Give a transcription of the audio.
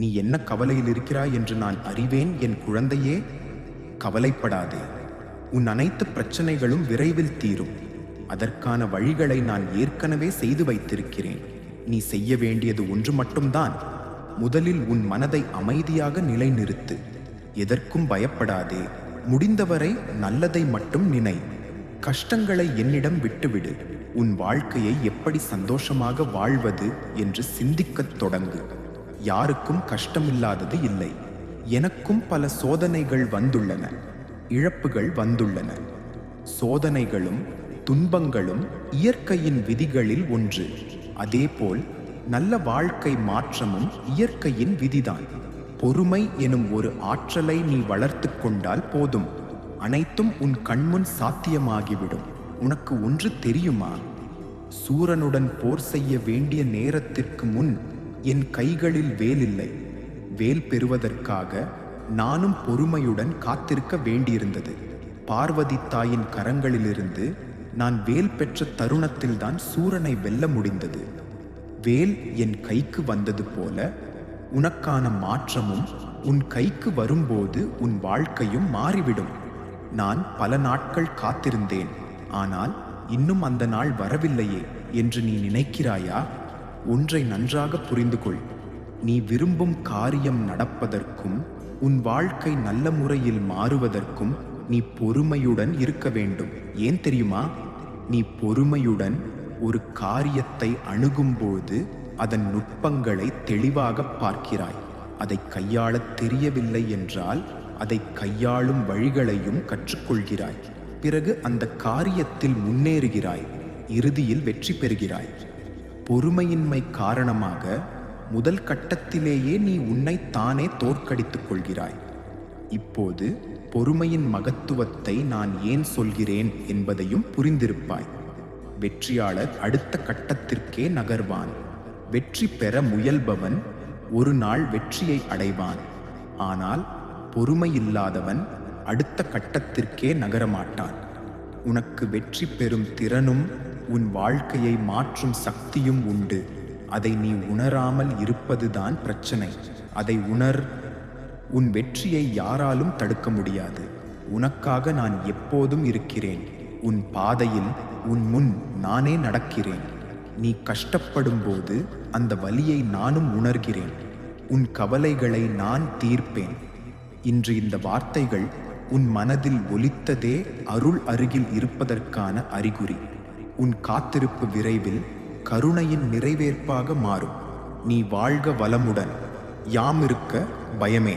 நீ என்ன கவலையில் இருக்கிறாய் என்று நான் அறிவேன் என் குழந்தையே? கவலைப்படாதே. உன் அனைத்து பிரச்சனைகளும் விரைவில் தீரும். அதற்கான வழிகளை நான் ஏற்கனவே செய்து வைத்திருக்கிறேன். நீ செய்ய வேண்டியது ஒன்று மட்டும்தான். முதலில் உன் மனதை அமைதியாக நிலைநிறுத்து. எதற்கும் பயப்படாதே. முடிந்தவரை நல்லதை மட்டும் நினை. கஷ்டங்களை என்னிடம் விட்டுவிடு. உன் வாழ்க்கையை எப்படி சந்தோஷமாக வாழ்வது என்று சிந்திக்கத் தொடங்கு. யாருக்கும் கஷ்டமில்லாதது இல்லை. எனக்கும் பல சோதனைகள் வந்துள்ளன. இழப்புகள் வந்துள்ளன. சோதனைகளும் துன்பங்களும் இயற்கையின் விதிகளில் ஒன்று. அதேபோல் நல்ல வாழ்க்கை மாற்றமும் இயற்கையின் விதிதான். பொறுமை எனும் ஒரு ஆற்றலை நீ வளர்த்து கொண்டால் போதும். அனைத்தும் உன் கண்முன் சாத்தியமாகிவிடும். உனக்கு ஒன்று தெரியுமா? சூரனுடன் போர் செய்ய வேண்டிய நேரத்திற்கு முன் என் கைகளில் வேல் இல்லை வேல் பெறுவதற்காக நானும் பொறுமையுடன் காத்திருக்க வேண்டியிருந்தது. பார்வதி தாயின் கரங்களிலிருந்து நான் வேல் பெற்ற தருணத்தில்தான் சூரனை வெல்ல முடிந்தது. வேல் என் கைக்கு வந்தது போல உனக்கான மாற்றமும் உன் கைக்கு வரும்போது உன் வாழ்க்கையும் மாறிவிடும். நான் பல நாட்கள் காத்திருந்தேன். ஆனால் இன்னும் அந்த நாள் வரவில்லையே என்று நீ நினைக்கிறாயா? ஒன்றை நன்றாக புரிந்து கொள் நீ விரும்பும் காரியம் நடப்பதற்கும் உன் வாழ்க்கை நல்ல முறையில் மாறுவதற்கும் நீ பொறுமையுடன் இருக்க வேண்டும். ஏன் தெரியுமா? நீ பொறுமையுடன் ஒரு காரியத்தை அணுகும்போது அதன் நுட்பங்களை தெளிவாக பார்க்கிறாய். அதை கையாளத் தெரியவில்லை என்றால் அதை கையாளும் வழிகளையும் கற்றுக்கொள்கிறாய். பிறகு அந்த காரியத்தில் முன்னேறுகிறாய். இறுதியில் வெற்றி பெறுகிறாய். பொறுமையின்மை காரணமாக முதல் கட்டத்திலேயே நீ உன்னைத்தானே தானே தோற்கடித்துக் கொள்கிறாய். இப்போது பொறுமையின் மகத்துவத்தை நான் ஏன் சொல்கிறேன் என்பதையும் புரிந்திருப்பாய். வெற்றியாளர் அடுத்த கட்டத்திற்கே நகர்வான். வெற்றி பெற முயல்பவன் ஒரு நாள் வெற்றியை அடைவான். ஆனால் பொறுமையில்லாதவன் அடுத்த கட்டத்திற்கே நகரமாட்டான். உனக்கு வெற்றி பெறும் திறனும் உன் வாழ்க்கையை மாற்றும் சக்தியும் உண்டு. அதை நீ உணராமல் இருப்பதுதான் பிரச்சனை. அதை உணர் உன் வெற்றியை யாராலும் தடுக்க முடியாது. உனக்காக நான் எப்போதும் இருக்கிறேன். உன் பாதையில் உன் முன் நானே நடக்கிறேன். நீ கஷ்டப்படும் போது அந்த வலியை நானும் உணர்கிறேன். உன் கவலைகளை நான் தீர்ப்பேன். இன்று இந்த வார்த்தைகள் உன் மனதில் ஒலித்ததே அருள் அருகில் இருப்பதற்கான அறிகுறி. உன் காத்திருப்பு விரைவில் கருணையின் நிறைவேற்பாக மாறும். நீ வாழ்க வளமுடன். யாம் இருக்க பயமே.